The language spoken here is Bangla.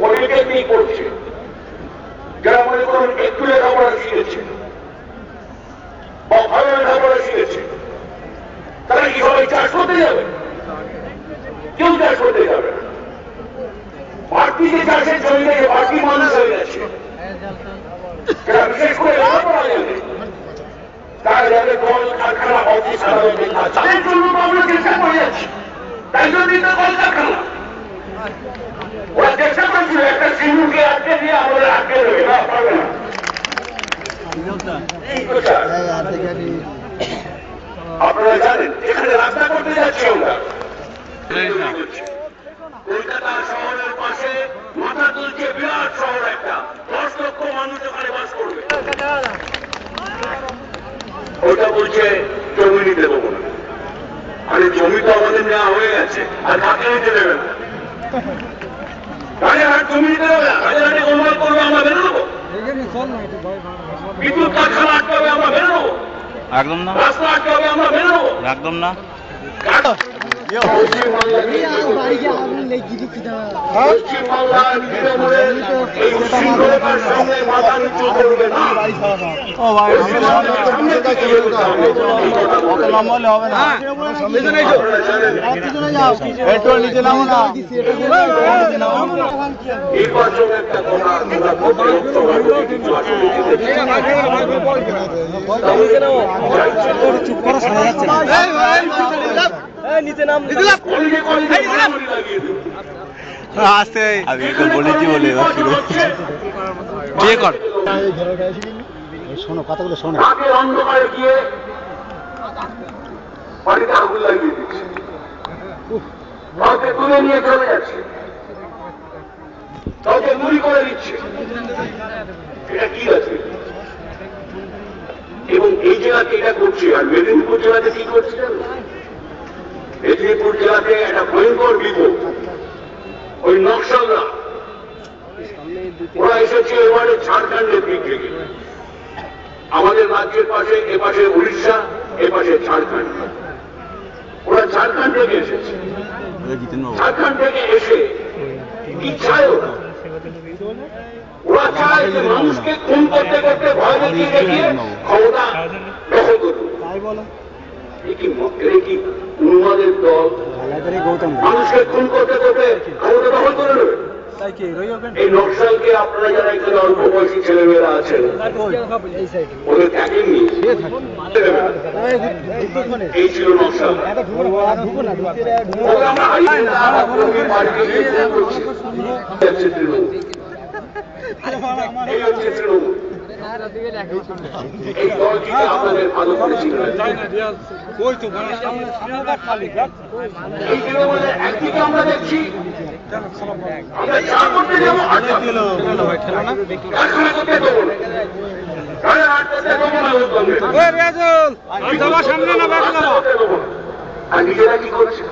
পলিটেকনিক পড়ছে যারা মনে করুন একটু লেখাপড়া শিখেছে বা ভালো লেখাপড়া শিখেছে, তারা কি সবাই চাষ করতে যাবে? কেউ চাষ করতে যাবে বাড়তি চাষের জমি থেকে বাড়তি মানুষ হয়ে গেছে যারা বিশেষ করে লেখাপড়া জানে, তারা যাদের কল কারখানা, অফিস, আদালতে, তাদের জন্য আমরা চেষ্টা করে যাচ্ছি তাই জন্যই তো কল কারখানা ওরা চেষ্টা করছিল একটা সিন্ধুকে আটকে দিয়ে আমাদের আটকে দেবে না পারবে না এই তো চাষ। আপনারা জানেন এখানে রাস্তা করতে যাচ্ছি আমরা। কলকাতা শহরের পাশে মাথা তুলছে বিরাট শহর একটা। দশ লক্ষ মানুষ ওখানে বাস করবে। ওটা বলছে জমি নিতে দেবো না আরে জমি তো আমাদের নেওয়া হয়ে গেছে আর কাকে নিতে দেবে না? রাজারহাট জমি নিতে দেবে না। রাজারহাটে গোলমাল করবে আমরা নেব বিদ্যুৎ কারখানা নেব একদম না? রাস্তা আটকাবে আমরা মেনে নেব একদম না পশ্চিমবাংলার তৃণমূলের এই উশৃঙ্খলতার সামনে মাথা নিচু করবে না ও ভাই পশ্চিমবাংলার সামনে থেকে এগোতে হবে। এই কথা বলে। অত লম্বা হলে হবে না আপনারা জানেন, পেট্রোল নিচে নামো না নির্বাচন একটা কথা আমরা খুব বিরক্তভাবে কিছু আসতে আমি বলেছি বলে বিয়ে কর। শোনো কথাগুলো শোনো। অন্ধকারে গিয়ে বাড়িতে আগুন লাগিয়ে দিচ্ছে। কাউকে তুলে নিয়ে চলে যাচ্ছে। কাউকে গুলি করে দিচ্ছে। এটা কি আছে? এবং এই জেলাতে এটা করছে আর মেদিনীপুর জেলাতে কি করছে জানো? মেদিনীপুর জেলাতে একটা ভয়ঙ্কর বিপদ। ওই নকশালরা, ওরা এসেছে এবারে ঝাড়খণ্ডের দিক থেকে আমাদের রাজ্যের পাশে, এ পাশে উড়িষ্যা, এ পাশে ঝাড়খণ্ড। ওরা ঝাড়খণ্ড থেকে এসেছে। ঝাড়খণ্ড থেকে এসে কি চায় ওরা ওরা চায় যে মানুষকে খুন করতে করতে ভয় দেখিয়ে দেখিয়ে ক্ষমতা দখল করুন তাই বলো এ কি উন্মাদের দল। মানুষকে খুন করতে করতে ক্ষমতা দখল করে নেবে। এই নকশালকে আপনারা যারা এখানে অল্প বয়সী ছেলেমেয়েরা আছেন ওদের দেখেননি এই ছিল নকশাল। আমরা হারিয়ে বাড়িতে গিয়ে করছি। এই হচ্ছে তৃণমূল। এই আপনাদের ভালো এই তৃণমূলের একদিকে আমরা দেখছি আমরা করতে যাব। সামনে না না। আর নিজেরা কি করছে